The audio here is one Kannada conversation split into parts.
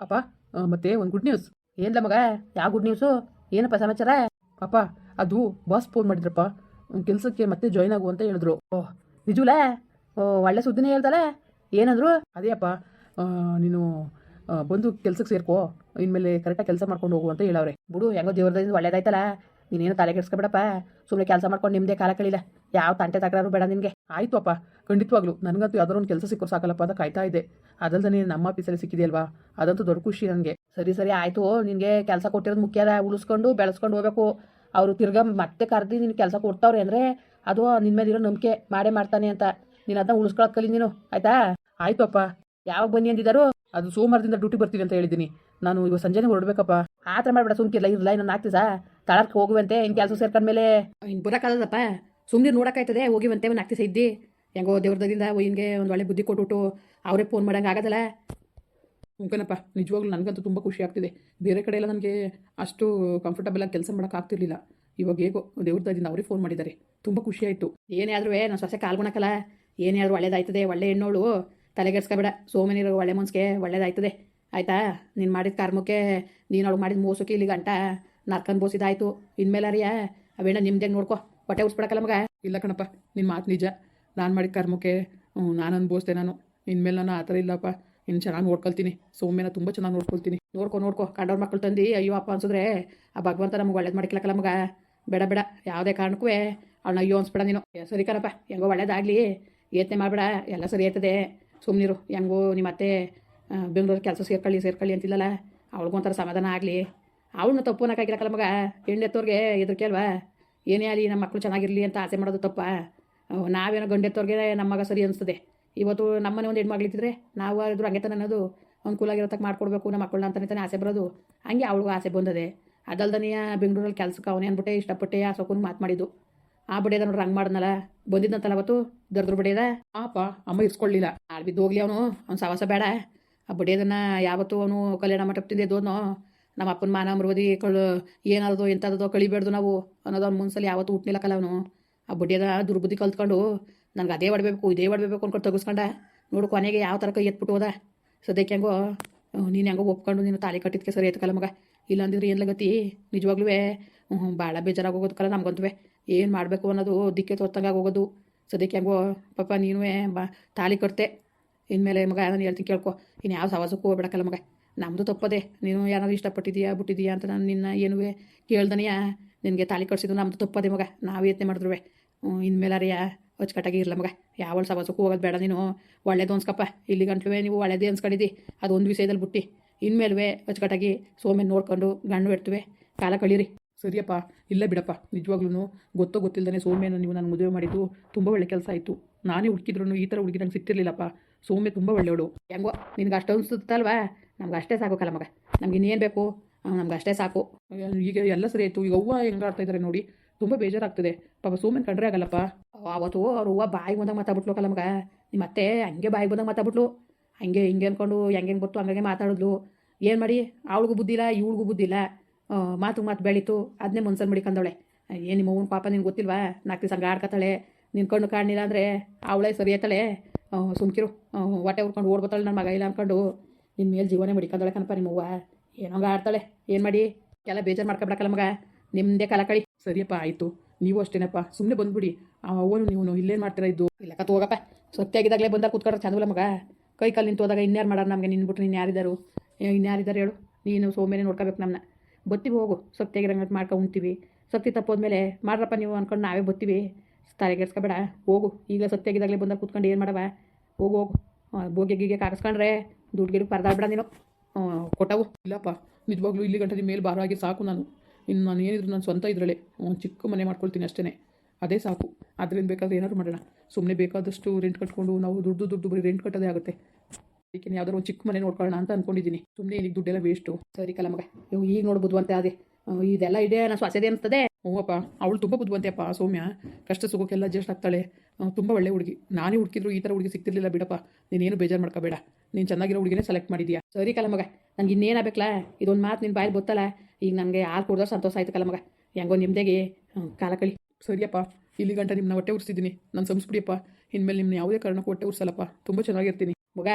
ಅಪ್ಪ ಮತ್ತೆ ಒಂದು ಗುಡ್ ನ್ಯೂಸ್ ಏನ್ಲ ಮಗ? ಯಾವ ಗುಡ್ ನ್ಯೂಸು ಏನಪ್ಪ ಸಮಾಚಾರ? ಅಪ್ಪ, ಅದು ಬಾಸ್ ಫೋನ್ ಮಾಡಿದ್ರಪ್ಪ. ಕೆಲಸಕ್ಕೆ ಮತ್ತೆ ಜಾಯ್ನ್ ಆಗು ಅಂತ ಹೇಳಿದ್ರು. ಓಹ್ ನಿಜುಲ? ಓ, ಒಳ್ಳೆ ಸುದ್ದಿನೇ ಹೇಳ್ದಲ್ಲ? ಏನಂದ್ರು? ಅದೇ ಅಪ್ಪ ನೀನು ಬಂದು ಕೆಲ್ಸಕ್ಕೆ ಸೇರ್ಕೋ. ಇನ್ಮೇಲೆ ಕರೆಕ್ಟಾಗಿ ಕೆಲಸ ಮಾಡ್ಕೊಂಡು ಹೋಗು ಅಂತ ಹೇಳವ್ರೆ. ಬಿಡು, ಹೆಂಗೋ ದೇವ್ರದಿಂದ ಒಳ್ಳೇದಾಯ್ತಲ್ಲ. ನೀನೇನು ತಲೆ ಕೆಡಿಸ್ಕೊಬೇಡಪ್ಪ. ಸುಮ್ಮನೆ ಕೆಲಸ ಮಾಡ್ಕೊಂಡು ನಿಮ್ಮದೇ ಕಾಲ ಕಳಿಲ್ಲ ಯಾವ ತಂಟೆ ತಕರಾರು ಬೇಡ ನಿನಗೆ. ಆಯಿತು ಅಪ್ಪ. ಖಂಡಿತವಾಗ್ಲು. ನನಗಂತೂ ಯಾವ್ದಾರು ಒಂದು ಕೆಲಸ ಸಿಕ್ಕೋ ಸಾಕಲ್ಲಪ್ಪ ಅಂತ ಕಾಯ್ತಾ ಇದ್ದೆ. ಅದಲ್ದೇ ನಮ್ಮ ಆಫೀಸಲ್ಲಿ ಸಿಕ್ಕಿದೆಯಲ್ವಾ? ಅದಂತೂ ದೊಡ್ಡ ಖುಷಿ ನನಗೆ ಸರಿ ಸರಿ, ಆಯಿತು. ನಿನಗೆ ಕೆಲಸ ಕೊಟ್ಟಿರೋದು ಮುಖ್ಯ ಉಳಿಸ್ಕೊಂಡು, ಬೆಳೆಸ್ಕೊಂಡು ಹೋಗ್ಬೇಕು. ಅವರು ತಿರ್ಗಾ ಮತ್ತೆ ಕರೆದು ನಿನ್ನ ಕೆಲಸ ಕೊಡ್ತಾವ್ರೆ ಅಂದರೆ ಅದು ನಿನ್ನ ಇರೋ ನಂಬಿಕೆ. ಮಾಡೇ ಮಾಡ್ತಾನೆ ಅಂತ. ನೀನು ಅದನ್ನ ಉಳಿಸ್ಕೊಳಕ್ಕೆ ಕಲಿ ನೀನು. ಆಯ್ತಾ? ಆಯ್ತು ಅಪ್ಪ. ಯಾವಾಗ ಬನ್ನಿ ಅಂದಿದ್ದಾರೋ ಅದು ಸೋಮವಾರದಿಂದ ಡ್ಯೂಟಿ ಬರ್ತೀನಿ ಅಂತ ಹೇಳಿದ್ದೀನಿ. ನಾನು ಇವಾಗ ಸಂಜೆನೇ ಹೊರಡ್ಬೇಕಪ್ಪ. ಆ ಥರ ಮಾಡ್ಬೇಡ ಸುಮ್ಕಿಲ್ಲ ಇರಲ್ಲ ಇನ್ನೊಂದು ನಾಲ್ಕು ದಿವಸ. ತಳಕ್ಕೆ ಹೋಗುವಂತೆ ಇನ್ನು ಕೆಲಸ ಸೇರ್ಕೊಂಡ್ಮೇಲೆ. ಹಿಂಗೆ ಬರೋಕ್ಕಾಗದಪ್ಪ ಸುಮ್ಮನೆ ನೋಡೋಕ್ಕಾಯ್ತದೆ ಹೋಗಿ ಒಂದು ನಾಲ್ಕು ಇದ್ದಿ ಹೆಂಗೋ ದೇವ್ರದಿಂದ ಹಿಂಗೆ ಒಂದು ಒಳ್ಳೆ ಬುದ್ಧಿ ಕೊಟ್ಬಿಟ್ಟು ಅವರೇ ಫೋನ್ ಮಾಡಂಗೆ ಆಗೋದಲ್ಲ. ಮುಂಕನಪ್ಪ ನಿಜವಾಗ್ಲೂ ನನಗಂತೂ ತುಂಬ ಖುಷಿ ಆಗ್ತಿದೆ. ಬೇರೆ ಕಡೆ ಎಲ್ಲ ನನಗೆ ಅಷ್ಟು ಕಂಫರ್ಟಬಲ್ ಆಗಿ ಕೆಲಸ ಮಾಡೋಕೆ ಆಗ್ತಿರ್ಲಿಲ್ಲ. ಇವಾಗ ಹೇಗೋ ದೇವ್ರದಿಂದ ಅವರೇ ಫೋನ್ ಮಾಡಿದ್ದಾರೆ. ತುಂಬ ಖುಷಿ ಆಯಿತು. ಏನೇ ಆದರೂ ನಾನು ಸೊಸೆ ಕಾಲ್ಗೊಳಕಲ್ಲ ಏನೇ ಆದರೂ ಒಳ್ಳೇದಾಯ್ತದೆ, ಒಳ್ಳೆ ಹೆಣ್ಣೋಳು. ತಲೆಗೆಡ್ಸ್ಕೊಬೇಡ ಸೋಮನಿರೋ ಒಳ್ಳೆ ಮನ್ಸಿಗೆ ಒಳ್ಳೇದಾಯ್ತದೆ. ಆಯಿತಾ? ನೀನು ಮಾಡಿದ ಕರ್ಮಕ್ಕೆ ನೀನು ಅವಳು ಮಾಡಿದ ಮೋಸಕ್ಕೆ ಇಲ್ಲಿ ಗಂಟ ನರ್ಕಂದು ಬೋಸಿದಾಯಿತು ಇನ್ಮೇಲೆ ಅರಿಯ? ಅವೇಣ ನಿಮ್ದೇ ನೋಡ್ಕೊ. ಹೊಟ್ಟೆ ಉಸ್ಬಿಡಕಲ್ಲ ಮಗ? ಇಲ್ಲ ಕಣಪ್ಪ ನಿನ್ನ ಮಾತು ನಿಜ. ನಾನು ಮಾಡಿದ ಕರ್ಮಕ್ಕೆ ನಾನು ಅನ್ಭವಿಸ್ದೆ ನಾನು. ಇನ್ಮೇಲೆ ನಾನು ಆ ಥರ ಇಲ್ಲಪ್ಪ. ಇನ್ನು ಚೆನ್ನಾಗಿ ನೋಡ್ಕೊಳ್ತೀನಿ. ಸೌಮ್ಯನ ತುಂಬ ಚೆನ್ನಾಗಿ ನೋಡ್ಕೊಳ್ತೀನಿ. ನೋಡ್ಕೊ ನೋಡ್ಕೊ. ಕಂಡವ್ರ ಮಕ್ಕಳು ತಂದು, ಅಯ್ಯೋ, ಅಪ್ಪ ಅನ್ಸಿದ್ರೆ ಆ ಭಗವಂತ ನಮ್ಗೆ ಒಳ್ಳೇದು ಮಾಡ್ಕಲಕ್ಕಲ್ಲ ಮಗ. ಬೇಡ ಬೇಡ. ಯಾವುದೇ ಕಾರಣಕ್ಕೂ ಅವಳನ್ನ ಅಯ್ಯೋ ಅನ್ಸ್ಬೇಡ ನೀನು. ಸರಿ ಕಣಪ್ಪ. ಹೆಂಗೋ ಒಳ್ಳೇದಾಗಲಿ. ಯೋಚನೆ ಮಾಡಬೇಡ. ಎಲ್ಲ ಸರಿ ಆಯ್ತದೆ. ಸುಮ್ಮನಿರು ಹೆಂಗೋ ನಿಮ್ಮ ಅತ್ತೆ ಬೆಂಗಳೂರು ಕೆಲಸ ಸೇರ್ಕೊಳ್ಳಿ ಸೇರ್ಕೊಳ್ಳಿ ಅಂತಿಲ್ಲಲ್ಲ. ಅವಳಿಗೊಂಥರ ಸಮಾಧಾನ ಆಗಲಿ. ಅವಳನ್ನ ತಪ್ಪು ಅನ್ನೋಕ್ಕಾಗಿರಕ್ಕಲ್ಲ ಮಗ. ಹೆಣ್ಣೆತ್ತವ್ರಿಗೆ ಎದುರು ಅಲ್ವಾ? ಏನೇ ಆಗಲಿ ನಮ್ಮ ಮಕ್ಕಳು ಚೆನ್ನಾಗಿರಲಿ ಅಂತ ಆಸೆ ಮಾಡೋದು ತಪ್ಪ? ನಾವೇನೋ ಗಂಡೆತ್ತವ್ರಿಗೆ ನಮ್ಮ ಮಗ ಸರಿ ಅನಿಸ್ತದೆ. ಇವತ್ತು ನಮ್ಮನೆ ಒಂದು ಹೆಣ್ಮಗಳಿದ್ದರೆ ನಾವು ಆದರೂ ಹಂಗೆ ತಾನೆ ಅನ್ನೋದು ಅನುಕೂಲ ತಕ್ಕ ಮಾಡ್ಕೊಡ್ಬೇಕು ನಮ್ಮ ಮಕ್ಕಳನ್ನ ಅಂತಾನೆ ತಾನೇ ಆಸೆ ಬರೋದು. ಹಂಗೆ ಅವಳಿಗೂ ಆಸೆ ಬಂದದೆ. ಅದಲ್ದನೆಯ ಬೆಂಗಳೂರಲ್ಲಿ ಕೆಲಸಕ್ಕೆ ಅವನೇ ಅಂದ್ಬಿಟ್ಟೆ ಇಷ್ಟಪಟ್ಟೆ ಆ ಸೊಕ್ಕನು ಮಾತು ಮಾಡಿದ್ದು. ಆ ಬಡಿಯದ ನೋಡ್ರಿ ಹಂಗೆ ಮಾಡಿದ್ನಲ್ಲ? ಬಂದಿದ್ದಂತಲ್ಲ ಅವತ್ತು? ದರ್ದ್ರ ಬಡಿಯದ? ಆಪ ಅಮ್ಮ ಇಸ್ಕೊಳ್ಳಿಲ್ಲ ಆಳ್ ಬಿದ್ದು ಹೋಗ್ಲಿ ಅವನು. ಅವ್ನು ಸವಾಸ ಬೇಡ. ಆ ಬಡಿಯೋದನ್ನ ಯಾವತ್ತೂ ಅವನು ಕಲ್ಯಾಣ ಮಂಟಪದಿಂದ ಎದ್ದೋದ್ನೋ? ನಮ್ಮ ಅಪ್ಪನ ಮಾನ ಮೃದಿ ಕಳು ಏನಾದೋ ಎಂಥದ್ದೋ ಕಳಿಬೇಡ್ದು ನಾವು ಅನ್ನೋದು ಅವ್ನು ಯಾವತ್ತು ಯಾವತ್ತೂ ಹುಟ್ನಿಲ್ಲಕ್ಕಲ್ಲ ಅವನು. ಆ ಬಡ್ಡಿಯದ ದುರ್ಬುದ್ಧಿ ಕಲ್ತ್ಕೊಂಡು ನನಗೆ ಅದೇ ಹೊಡಬೇಕು ಇದೇ ಹೊಡ್ಬೇಕು ಅನ್ಕೊಂಡು ತೆಗೆಸ್ಕೊಂಡ. ನೋಡು ಕೊನೆಗೆ ಯಾವ ಥರ ಕೈ ಎತ್ಬಿಟ್ಟು ಹೋದ. ಸದ್ಯಕ್ಕೆ ಹೆಂಗೋ ನೀನು ಹೆಂಗೋ ಒಪ್ಕೊಂಡು ನೀನು ತಾಲಿ ಕಟ್ಟಿದ್ಕೆ ಸರಿ ಆಯ್ತಕಲ್ಲ ಮಗ. ಇಲ್ಲ ಅಂದಿದ್ರೆ ಏನು ಲಗತಿ ನಿಜವಾಗ್ಲೂ ಭಾಳ ಬೇಜಾರಾಗೋಗೋದಕ್ಕಲ್ಲ ನಮ್ಗಂತೂ ಏನು ಮಾಡಬೇಕು ಅನ್ನೋದು ದಿಕ್ಕೆ ತೋರ್ತಂಗೆ ಹೋಗೋದು. ಸದ್ಯಕ್ಕೆ ಹೆಂಗೋ, ಪಾಪ ನೀನು ಬಾ, ತಾಲಿ ಕಟ್ತೆ. ಇನ್ಮೇಲೆ ಮಗ, ನಾನು ಹೇಳ್ತೀನಿ ಕೇಳ್ಕೊ. ಇನ್ನು ಯಾವ ಸವಾಸಕ್ಕೂ ಹೋಗ್ಬೇಡಕ್ಕಲ್ಲ ಮಗ. ನಮ್ಮದು ತಪ್ಪದೆ, ನೀನು ಯಾರಾದ್ರು ಇಷ್ಟಪಟ್ಟಿದ್ದೀಯಾ ಬಿಟ್ಟಿದೀಯಾ ಅಂತ ನಾನು ನಿನ್ನ ಏನೂ ಕೇಳ್ದನೆಯಾ? ನಿನಗೆ ತಾಲಿ ಕಟ್ಸಿದ್ದು ನಮ್ಮದು ತಪ್ಪದೆ ಮಗ, ನಾವು ಯತ್ನೆ ಮಾಡಿದ್ರು ಇನ್ಮೇಲೆ ಅರಿಯ ಅಚ್ಚುಕಟ್ಟಾಗಿ ಇರಲ್ಲ ಮಗ. ಯಾವ ಸವಾಸಕ್ಕೂ ಹೋಗೋದು ಬೇಡ ನೀನು. ಒಳ್ಳೇದು ಅನ್ಸ್ಕಪ್ಪ. ಇಲ್ಲಿ ಗಂಟ್ಲುವೆ ನೀವು ಒಳ್ಳೇದೇ ಅನ್ಸ್ಕೊಂಡಿದ್ದಿ. ಅದು ಒಂದು ವಿಷಯದಲ್ಲಿ ಬಿಟ್ಟು. ಇನ್ಮೇಲೆ ಅಚ್ಚುಕಟ್ಟಾಗಿ ಸೋಮೇನ್ ನೋಡ್ಕೊಂಡು ಗಂಡು ಇಡ್ತುವೆ ಕಾಲ ಕಳೀರಿ. ಸರಿಯಪ್ಪ. ಇಲ್ಲ ಬಿಡಪ್ಪ. ನಿಜವಾಗ್ಲೂ ಗೊತ್ತೋ ಗೊತ್ತಿಲ್ಲದೇ ಸೋಮ್ಯನ ನೀವು ನಾನು ಮದುವೆ ಮಾಡಿದ್ದು ತುಂಬ ಒಳ್ಳೆ ಕೆಲಸ ಆಯಿತು. ನಾನೇ ಹುಡುಕಿದ್ರು ಈ ಥರ ಹುಡುಗಿ ನಂಗೆ ಸಿಕ್ತಿರ್ಲಿಲ್ಲಪ್ಪ. ಸೌಮ್ಯ ತುಂಬ ಒಳ್ಳೆಯವಳು. ಹೆಂಗೋ, ನಿನಗೆ ಅಷ್ಟು ಅನ್ಸುತ್ತಲ್ವಾ ನಮ್ಗೆ ಅಷ್ಟೇ ಸಾಕು ಕಲಮಗ ನಮ್ಗೆ ಇನ್ನೇನು ಬೇಕು? ನಮ್ಗೆ ಅಷ್ಟೇ ಸಾಕು. ಈಗ ಎಲ್ಲ ಸರಿ ಆಯಿತು. ಈಗ ಹೂವು ಹೆಂಗೆ ಆಡ್ತಾ ಇದ್ದಾರೆ ನೋಡಿ. ತುಂಬ ಬೇಜಾರಾಗ್ತದೆ. ಪಾಪ ಸೂಮನ್ ಕಂಡ್ರೆ ಆಗಲ್ಲಪ್ಪ. ಅವತ್ತು ಅವ್ರ ಹೂವು ಬಾಯಿ ಬಂದಾಗ ಮಾತಾಡ್ಬಿಟ್ಲು ಕಲ ಮಗ. ನಿಮ್ಮ ಅತ್ತೆ ಹಂಗೆ ಬಾಯಿ ಬಂದಾಗ ಮಾತಾಡ್ಬಿಟ್ಲು. ಹಂಗೆ ಹಿಂಗೆ ಅಂದ್ಕೊಂಡು ಹೆಂಗೆ ಗೊತ್ತು ಹಂಗೆ ಮಾತಾಡಿದ್ಲು. ಏನು ಮಾಡಿ? ಅವಳಿಗೂ ಬುದ್ಧಿ ಇಲ್ಲ, ಇವಳಿಗೂ ಬುದ್ಧಿ ಇಲ್ಲ. ಮಾತು ಮಾತು ಬೆಳೀತು. ಅದನ್ನೇ ಮನ್ಸಲ್ಲಿ ಮಡಿಕೊಂಡವಳೆ ಏನು ನಿಮ್ಮ ಅವ್ನ ಪಾಪ ನಿನ್ಗೆ ಗೊತ್ತಿಲ್ವಾ? ನಾಲ್ಕು ದಿವಸ ಹಂಗೆ ಆಡ್ಕೊತಾಳೆ ನಿನ್ನ ಕಣ್ಣು ಕಾಣಲಿಲ್ಲ ಅಂದರೆ ಅವಳೇ ಸರಿ ಆಯ್ತಾಳೆ. ಸುಮ್ಕಿರು. ಹೊಟ್ಟೆ ಉರ್ಕೊಂಡು ಓಡ್ಬೋತಾಳೆ ನನ್ನ ಮಗ ಇಲ್ಲ ಅಂದ್ಕೊಂಡು ನಿನ್ನ ಮೇಲೆ ಜೀವನೇ ಮಡಿಕೊಂಡವಳೆ ಕಣಪ್ಪ ನಿಮ್ಮ ಅವ್ವ ಏನೋ ಆಡ್ತಾಳೆ. ಏನು ಮಾಡಿ? ಎಲ್ಲ ಬೇಜಾರು ಮಾಡ್ಕೊಬಿಡಕ್ಕಲ್ಲ ಮಗ. ನಿಮ್ಮದೇ ಕಾಲ ಕಳಿ. ಸರಿಯಪ್ಪ, ಆಯಿತು. ನೀವು ಅಷ್ಟೇನಪ್ಪ. ಸುಮ್ಮನೆ ಬಂದ್ಬಿಡಿ. ಆ ಅವ್ವನು ನೀವು ಇಲ್ಲೇನು ಮಾಡ್ತೀರಾ ಇದ್ದು ಇಲ್ಲ ಕತ್ ಹೋಗಪ್ಪ ಸತ್ಯಾಗಿದ್ದಾಗಲೇ ಬಂದಾಗ ಕೂತ್ಕೊಂಡ್ರೆ ಚಂದಲ್ಲ ಮಗ. ಕೈ ಕಾಲು ನಿಂತು ಹೋದಾಗ ಇನ್ಯಾರು ಮಾಡೋರು ನಮಗೆ? ನಿನ್ಬಿಟ್ರೆ ನೀನು ಯಾರಿದ್ದಾರು ಇನ್ಯಾರಿದ್ದಾರೆ ಹೇಳು. ನೀನು ಸೋಮೇನೆ ನೋಡ್ಕೋಬೇಕು ನಮ್ಮನ್ನ ಬತ್ತೀವಿ ಹೋಗು. ಸತ್ಯಾಗಿರಂಗೆ ಮಾಡ್ಕೊ ಉಂತೀವಿ ಸತ್ತಿ ತಪ್ಪೋದ್ಮೇಲೆ ಮಾಡ್ರಪ್ಪ ನೀವು ಅಂದ್ಕೊಂಡು ನಾವೇ ಬತ್ತೀವಿ. ತಲೆಗೆಡ್ಸ್ಕೊಬೇಡ. ಹೋಗು. ಈಗ ಸತ್ಯಾಗಿದ್ದಾಗಲೇ ಬಂದಾಗ ಕೂತ್ಕೊಂಡು ಏನು ಮಾಡವ? ಹೋಗು ಹೋಗು. ಬೋಗೆ ಗೀಗೆ ಕಾರಿಸ್ಕೊಂಡ್ರೆ ದುಡ್ಡಿಗೆ ಪರದಾಡ್ಬೇಡ ನೀನು. ಕೊಟ್ಟವು. ಇಲ್ಲಪ್ಪ, ನಿಜವಾಗ್ಲೂ ಇಲ್ಲಿ ಗಂಟೆ ಮೇಲೆ ಭಾರ ಆಗಿ ಸಾಕು ನಾನು. ಇನ್ನು ನಾನು ಏನಿದ್ರು ನಾನು ಸ್ವಂತ ಇದರಲ್ಲೇ. ಒಂದು ಚಿಕ್ಕ ಮನೆ ಮಾಡ್ಕೊಳ್ತೀನಿ ಅಷ್ಟೇ ಅದೇ ಸಾಕು. ಅದರಿಂದ ಬೇಕಾದ್ರೆ ಏನಾದ್ರು ಮಾಡೋಣ. ಸುಮ್ಮನೆ ಬೇಕಾದಷ್ಟು ರೆಂಟ್ ಕಟ್ಕೊಂಡು ನಾವು ದುಡ್ಡು ದುಡ್ಡು ಬರೀ ರೆಂಟ್ ಕಟ್ಟೋದೇ ಆಗುತ್ತೆ. ಅದಕ್ಕೆ ಯಾವ್ದಾದ್ರು ಒಂದು ಚಿಕ್ಕ ಮನೆ ನೋಡ್ಕೊಳ್ಳೋಣ ಅಂತ ಅಂದ್ಕೊಂಡಿದ್ದೀನಿ ಸುಮ್ಮನೆ ಇಲ್ಲಿ ದುಡ್ಡೆಲ್ಲ ವೇಸ್ಟು ಸರಿ ಕಲ ಮಗ. ಈಗ ನೋಡ್ಬೋದು ಅಂತ ಅದೇ ಇದೆಲ್ಲ ಇದೆ ನಾನು ಸ್ವಸದೆ ಅನ್ಸ್ತದೆ. ಹ್ಞೂಪ್ಪ ಅವಳು ತುಂಬ ಬುದ್ಧಿವಂತೆಯಪ್ಪ ಸೌಮ್ಯ. ಕಷ್ಟ ಸುಖಕ್ಕೆಲ್ಲ ಅಡ್ಜಸ್ಟ್ ಆಗ್ತಾಳೆ. ತುಂಬ ಒಳ್ಳೆ ಹುಡುಗಿ. ನಾನೇ ಹುಡುಕಿದ್ರು ಈ ಥರ ಹುಡುಗಿ ಸಿಗ್ತಿರ್ಲಿಲ್ಲ ಬಿಡಪ್ಪ. ನೀನೇನು ಬೇಜಾರು ಮಾಡ್ಕೋಬೇಡ. ನೀನು ಚೆನ್ನಾಗಿರೋ ಹುಡುಗಿನೇ ಸೆಲೆಕ್ಟ್ ಮಾಡಿದ್ಯಾ? ಸರಿ ಕಲ ಮಗ ನಂಗೆ ಇನ್ನೇನಾಗಬೇಕಲ್ಲ ಇದೊಂದು ಮಾತು ನಿನ್ನ ಬಾಯಲ್ಲಿ ಗೊತ್ತಲ್ಲ? ಈಗ ನನಗೆ ಹಾಲು ಕುಡ್ದೋ ಸಂತೋಷ ಆಯ್ತು ಕಲ ಮಗ ಹೆಂಗೋ ನಿಮ್ಮದೇಗೆ ಕಾಲ ಕಳಿ. ಸರಿಯಪ್ಪ. ಇಲ್ಲಿ ಗಂಟ ನಿಮ್ಮನ್ನ ಹೊಟ್ಟೆ ಉರ್ಸಿದ್ದೀನಿ ನಾನು ಸಂಸ್ಬಿಡಿಯಪ್ಪ ಇನ್ಮೇಲೆ ನಿಮ್ಮನ್ನ ಯಾವುದೇ ಕಾರಣಕ್ಕೂ ಹೊಟ್ಟೆ ಉರ್ಸಲ್ಲಪ್ಪ. ತುಂಬ ಚೆನ್ನಾಗಿರ್ತೀನಿ. ಮಗ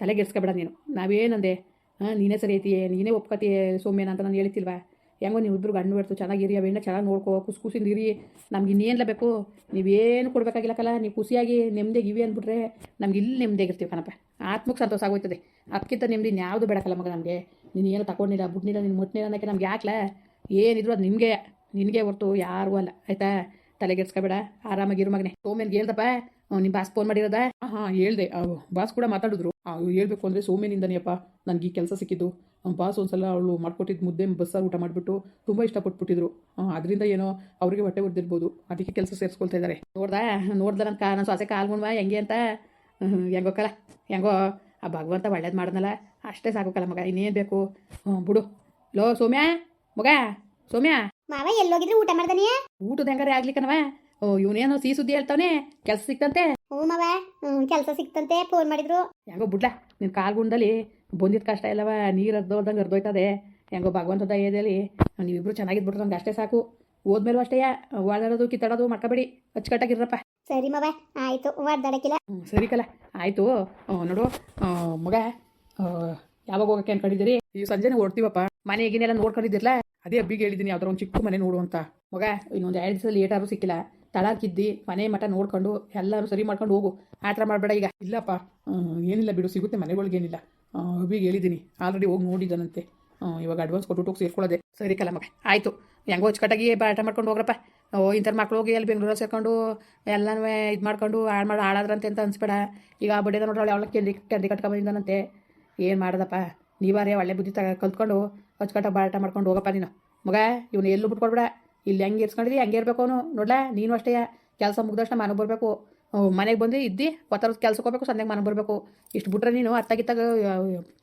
ತಲೆಗೆಡ್ಸ್ಕೊಬೇಡ ನೀನು. ನಾವೇನಂದೆ? ಹಾಂ, ನೀನೇ ಸರಿ ಐತಿಯೇ? ನೀನೇ ಒಪ್ಕತಿಯೇ ಸೌಮ್ಯನ ಅಂತ ನಾನು ಹೇಳ್ತಿಲ್ವಾ? ಹೆಂಗೋ ಇಬ್ಬರು ಗಂಡು ಬಿಡ್ತು ಚೆನ್ನಾಗಿರಿ ಅವೆಣ್ಣ ಚೆನ್ನಾಗಿ ನೋಡ್ಕೋ ಕುಸ್ ಕುಸಿಂದ ಇರಿ. ನಮ್ಗೆ ಇನ್ನೇನು ಬೇಕು? ನೀವೇನು ಕೊಡಬೇಕಾಗಿಲ್ಲಕ್ಕಲ್ಲ ನೀವು ಖುಷಿಯಾಗಿ ನೆಮ್ಮದಿಯಾಗಿ ಇವೆ ಅಂದ್ಬಿಟ್ರೆ ನಮ್ಗೆ ಇಲ್ಲಿ ನೆಮ್ಮದಿಯಾಗಿರ್ತೀವಿ ಕಣಪ್ಪ. ಆತ್ಮಕ್ಕೆ ಸಂತೋಷ ಆಗೋಯ್ತದೆ. ಅದಕ್ಕಿಂತ ನೆಮ್ಮದಿ ಇನ್ಯಾವುದು ಬೇಡಕ್ಕಲ್ಲ ಮಗ ನಮಗೆ. ನೀನು ಏನು ತಗೊಂಡಿಲ್ಲ ಬಿಡ್ನಿಲ್ಲ ನಿನ್ನ ಮುಟ್ನಿಲ್ಲ ಅನ್ನೋಕ್ಕೆ ನಮ್ಗೆ ಯಾಕಲ? ಏನಿದ್ರು ಅದು ನಿಮಗೆ, ನಿನಗೆ ಹೊರ್ತು ಯಾರೂ ಅಲ್ಲ. ಆಯ್ತಾ? ತಲೆಗೆಡ್ಸ್ಕೊಬೇಡ ಆರಾಮಾಗಿರು ಮಗನೆ. ಸೋಮೇನ್ ಹೇಳ್ದಪ್ಪ? ನಿಮ್ಮ ಬಾಸ್ ಫೋನ್ ಮಾಡಿರೋದ? ಹಾಂ ಹೇಳ್ದೆ. ಬಾಸ್ ಕೂಡ ಮಾತಾಡಿದ್ರು. ಹೇಳ್ಬೇಕು ಅಂದರೆ ಸೋಮ್ಯನಿಂದನೇಪ್ಪ ನನಗೆ ಈ ಕೆಲಸ ಸಿಕ್ಕಿದ್ದು. ಬಾಸ್ ಒಂದ್ಸಲ ಅವಳು ಮಾಡ್ಕೊಟ್ಟಿದ್ದು ಮುದ್ದೆ ಬಸ್ಸಾರು ಊಟ ಮಾಡಿಬಿಟ್ಟು ತುಂಬ ಇಷ್ಟಪಟ್ಬಿಟ್ಟಿದ್ರು. ಅದರಿಂದ ಏನೋ ಅವರಿಗೆ ಹೊಟ್ಟೆ ಹೊಡೆದಿರ್ಬೋದು ಅದಕ್ಕೆ ಕೆಲಸ ಸೇರಿಸ್ಕೊಳ್ತಾ ಇದ್ದಾರೆ ನೋಡ್ದಾ? ನೋಡ್ದ ನನ್ನ ಕಾ ನನ್ನ ಸೊಸೆ ಕಾಲ್ಗುಣ್ವ ಹೆಂಗೆ ಅಂತ? ಹೆಂಗೋಕ್ಕಲ್ಲ ಹೆಂಗೋ ಆ ಭಗವಂತ ಒಳ್ಳೇದು ಮಾಡಿದ್ನಲ್ಲ. ಅಷ್ಟೇ ಸಾಕೋಕಲ್ಲ ಮಗ ಇನ್ನೇನು ಬೇಕು? ಹ್ಞೂ ಬಿಡು. ಲೋ ಸೌಮ್ಯ ಮಗ ಸೌಮ್ಯ. ಮಾವ ಎಲ್ಲೋಗಿದ್ರೆ ಊಟ ಮಾಡ್ದಾನೆ ಊಟದ ಹೆಂಗಾರೆ ಆಗ್ಲಿಕ್ಕನವ ಓ ಇವನೇನೋ ಸಿಹಿ ಸುದ್ದಿ ಹೇಳ್ತಾವನೆ ಕೆಲಸ ಸಿಕ್ತಂತೆ. ಹ್ಞೂ ಮಾವ ಕೆಲಸ ಸಿಕ್ತಂತೆ ಫೋನ್ ಮಾಡಿದ್ರು. ಹೆಂಗೋ ಬಿಡ್ಲ ನಿನ್ನ ಕಾಲ್ಗುಂಡಲ್ಲಿ ಬಂದಿದ್ದ ಕಷ್ಟ ಇಲ್ಲವ ನೀರು ಹರ್ದೋದಂಗೆ ಅರ್ದೋಯ್ತದೆ. ಹೆಂಗೋ ಭಗವಂತದ ಏದಲ್ಲಿ ನೀವಿಬ್ರು ಚೆನ್ನಾಗಿದ್ಬಿಟ್ರೆ ನಂಗೆ ಅಷ್ಟೇ ಸಾಕು. ಹೋದ್ಮೇಲೂ ಅಷ್ಟೇ ಒಳದಾಡೋದು ಕಿತ್ತಾಡೋದು ಮಾಡ್ಕೋಬೇಡಿ ಅಚ್ಚುಕಟ್ಟಾಗಿರಪ್ಪ ಸರಿ ಮವ ಆಯ್ತು ಒಡ್ದಾಡಕ್ಕಿಲ್ಲ ಸರಿ ಕಲ ಆಯಿತು. ನೋಡು ಮಗ ಯಾವಾಗ ಹೋಗಕ್ಕೆ ಅನ್ಕೊಂಡಿದ್ದೀರಿ? ಈ ಸಂಜೆನೆ ಓಡ್ತೀವಪ್ಪ. ಮನೆ ಈಗಿನೆಲ್ಲ ನೋಡ್ಕೊಂಡಿದ್ದಿರಲ್ಲ ಅದೇ ಹಬ್ಬಿಗೆ ಹೇಳಿದ್ದೀನಿ ಯಾವ್ದಾರ ಒಂದು ಚಿಕ್ಕ ಮನೆ ನೋಡು ಅಂತ. ಮಗ ಇನ್ನೊಂದು ಎರಡು ದಿವಸ ಲೇಟ್ ಆದ್ರೂ ಸಿಕ್ಕಿಲ್ಲ. ತಳಾಕಿದ್ದಿ, ಮನೆ ಮಠ ನೋಡ್ಕೊಂಡು ಎಲ್ಲರೂ ಸರಿ ಮಾಡ್ಕೊಂಡು ಹೋಗು. ಆ ಥರ ಮಾಡಬೇಡ ಈಗ. ಇಲ್ಲಪ್ಪ ಏನಿಲ್ಲ ಬಿಡು, ಸಿಗುತ್ತೆ ಮನೆಗಳಿಗೇನಿಲ್ಲ ಅಭಿಗೆ ಹೇಳಿದ್ದೀನಿ. ಆಲ್ರೆಡಿ ಹೋಗಿ ನೋಡಿದ್ದಾನಂತೆ. ಇವಾಗ ಅಡ್ವಾನ್ಸ್ ಕೊಟ್ಟು ಸೇರ್ಕೊಳ್ಳೋದೆ. ಸರಿ ಕಲ ಮಗ, ಆಯಿತು. ಹೆಂಗೋ ಅಚ್ಚುಕಟ್ಟಾಗಿ ಬಾಟ ಮಾಡ್ಕೊಂಡು ಹೋಗ್ರಪ್ಪ. ಓ ಇಂಥರ ಮಕ್ಳು ಹೋಗಿ ಅಲ್ಲಿ ಬೆಂಗಳೂರಲ್ಲಿ ಸೇರ್ಕೊಂಡು ಎಲ್ಲನೂ ಇದು ಮಾಡ್ಕೊಂಡು ಹಾಳು ಮಾಡಿ, ಹಾಳಾದ್ರಂತೆ ಅಂತ ಅನ್ಸ್ಬೇಡ. ಈಗ ಬಡ್ಡಿದ ನೋಡ್ರಿ, ಅವಳ ಕೆಂದಿ ಕೆಂದಿ ಕಟ್ಕೊಂಬಂದಿದ್ದಾನಂತೆ ಏನು ಮಾಡೋದಪ್ಪ? ನೀವಾರೇ ಒಳ್ಳೆ ಬುದ್ಧಿ ತ, ಕಲ್ತ್ಕೊಂಡು ಅಚ್ಚುಕಟ್ಟಾಗಿ ಬಾಟ ಮಾಡ್ಕೊಂಡು ಹೋಗಪ್ಪ ನೀನು. ಮಗ, ಇವನು ಎಲ್ಲೂ ಬಿಟ್ಕೊಡ್ಬೇಡ. ಇಲ್ಲಿ ಹೆಂಗೆ ಇರ್ಸ್ಕೊಂಡಿದ್ದಿ ಹಂಗೆ ಇರ್ಬೇಕು ಅವನು. ನೋಡ್ಲಾ, ನೀನು ಅಷ್ಟೇ ಕೆಲಸ ಮುಗ್ದಷ್ಟು ಮನೆಗೆ ಬರಬೇಕು. ಮನೆಗೆ ಬಂದು ಇದ್ದಿ ಒತ್ತಾರ ಕೆಲಸಕ್ಕೆ ಹೋಗ್ಬೇಕು ಸಂದೆಗೆ ಮನೆಗೆ ಬರಬೇಕು. ಇಷ್ಟು ಬಿಟ್ರೆ ನೀನು ಅತ್ತಾಗಿತ್ತಾಗ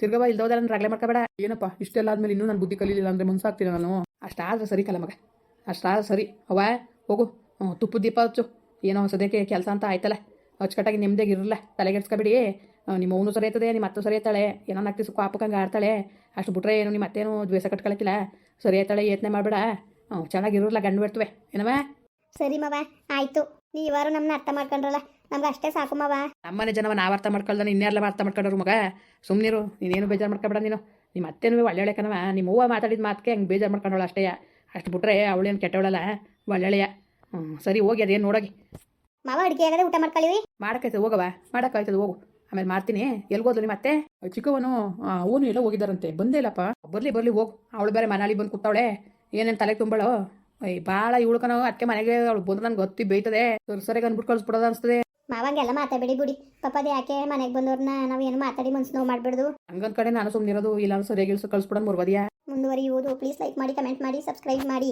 ತಿರ್ಗವ ಇಲ್ದೋದ ನಾನು ರಗಳೆ ಮಾಡ್ಕೋಬೇಡ ಏನಪ್ಪ, ಇಷ್ಟೆಲ್ಲ ಆದಮೇಲೆ ಇನ್ನೂ ನಾನು ಬುದ್ಧಿ ಕಲೀಲಿಲ್ಲ ಅಂದರೆ ಮನ್ಸಾಗ್ತೀನಿ ನಾನು. ಅಷ್ಟಾದ್ರೆ ಸರಿ ಕಲ ಮಗ. ಅಷ್ಟಾದ್ರೆ ಸರಿ. ಅವ ಹೋಗು. ತುಪ್ಪು ದೀಪ ಹಚ್ಚು. ಏನೋ ಸದ್ಯಕ್ಕೆ ಕೆಲಸ ಅಂತ ಆಯ್ತಲ್ಲ. ಅಚ್ಚುಕಟ್ಟಾಗಿ ನೆಮ್ಮದಿಯಾಗಿ ಇರಲ್ಲ ತಲೆಗೆಡ್ಸ್ಕೊಬೇಡಿ ನಿಮ್ಮ ಅವನು ಸರಿ ಆಯ್ತದೆ, ನಿಮ್ಮ ಅತ್ತು ಸರಿ ಆಯ್ತಾಳೆ. ಏನೋ ನಾಲ್ಕು ದಿವಸ ಕಾಪಕ್ಕಂಗೆ ಆಡ್ತಾಳೆ. ಅಷ್ಟು ಬಿಟ್ರೆ ಏನು, ನಿಮ್ಮ ಅತ್ತೇನು ದ್ವೇಷ ಕಟ್ಕೊಳಕ್ಕಿಲ್ಲ. ಸರಿ ಆಯ್ತಾಳೆ, ಯತ್ನೆ ಮಾಡಬೇಡ. ಹ್ಞೂ ಚೆನ್ನಾಗಿರೋಲ್ಲ ಗಂಡು ಬಿಡ್ತವೆ ಏನವ ಸರಿ ಮವ ಆಯ್ತು. ನೀವಾರು ನಮ್ಮನ್ನ ಅರ್ಥ ಮಾಡ್ಕೊಂಡ್ರಲ್ಲ ನಮ್ಗೆ ಅಷ್ಟೇ ಸಾಕು ಮವ. ನಮ್ಮನೆ ಜನವ ನಾವು ಅರ್ಥ ಮಾಡ್ಕೊಳ್ದಾನೆ ಇನ್ನೆಲ್ಲ ಅರ್ಥ ಮಾಡ್ಕೊಂಡ್ರು ಮಗ? ಸುಮ್ಮನಿರು ನೀನೇನು ಬೇಜಾರು ಮಾಡ್ಕೊಬೇಡ ನೀನು. ನಿಮ್ಮ ಅತ್ತೆನೂ ಒಳ್ಳೆ ಕಣವ ನಿಮ್ಮ ಅವ್ವ ಮಾತಾಡಿದ ಮಾತ್ಕೆ ಹಂಗೆ ಬೇಜಾರು ಮಾಡ್ಕೊಂಡವಳ ಅಷ್ಟೇ. ಅಷ್ಟು ಬಿಟ್ರೆ ಅವಳೇನು ಕೆಟ್ಟವಳಲ್ಲ ಒಳ್ಳೆಳೆಯ. ಹ್ಞೂ ಸರಿ ಹೋಗಿ ಅದೇನು ನೋಡೋಗಿ. ಮಾವ ಅಡುಗೆ ಆಗದೆ ಊಟ ಮಾಡ್ಕೊಳ್ಳಿ ಮಾಡಕ್ಕೈತೆ ಹೋಗವ ಮಾಡೋಕ್ಕಾಯ್ತದೆ ಹೋಗು. ಆಮೇಲೆ ಮಾಡ್ತೀನಿ. ಎಲ್ಗೋದ್ಲು ನಿಮ್ಮ ಅತ್ತೆ? ಚಿಕ್ಕವನು ಅವನು ಎಲ್ಲ ಹೋಗಿದ್ದಾರಂತೆ. ಬಂದೇ ಇಲ್ಲಪ್ಪ. ಬರಲಿ ಬರಲಿ ಹೋಗು. ಅವಳು ಬೇರೆ ಮನಾಳಿ ಬಂದು ಕೂತಾವಳೆ. ಏನೇನು ತಲೆ ತುಂಬಳು ಅಯ್ಯ ಬಾಳ ಇವಳ್ಕನೋ ಅದಕ್ಕೆ ಮನೆಗೆ ಅವಳು ಬಂದ್ರೆ ನನಗೆ ಗೊತ್ತಿ ಬೈತದೆ. ಸರಿ ಸರಿಯಾಗಿ ಅಂದ್ಬಿಟ್ಟು ಕಳ್ಸ್ಬಿಡೋದು ಅನ್ಸ್ತದೆ. ಮಾವಂಗೆಲ್ಲ ಮಾತಾಡಬೇಡಿ ಬಿಡಿ. ಪಪ್ಪದೇ ಯಾಕೆ ಮನೆಗೆ ಬಂದವ್ರನ್ನ ನಾವು ಏನು ಮಾತಾಡಿ ಮನ್ಸು ನೋವು ಮಾಡಬೇಡ್ದು? ಹಂಗಂದ್ ಕಡೆ ನಾನು ಸುಮ್ಮನಿರೋದು ಇಲ್ಲ ಸರಿಯಾಗಿ ಇಳಿಸು ಕಳ್ಸ್ಬಿಡೋದು ಮುರ್ವದಿಯಾ? ಮುಂದುವರಿಯುವುದು. ಪ್ಲೀಸ್ ಲೈಕ್ ಮಾಡಿ ಕಮೆಂಟ್ ಮಾಡಿ ಸಬ್ಸ್ಕ್ರೈಬ್ ಮಾಡಿ.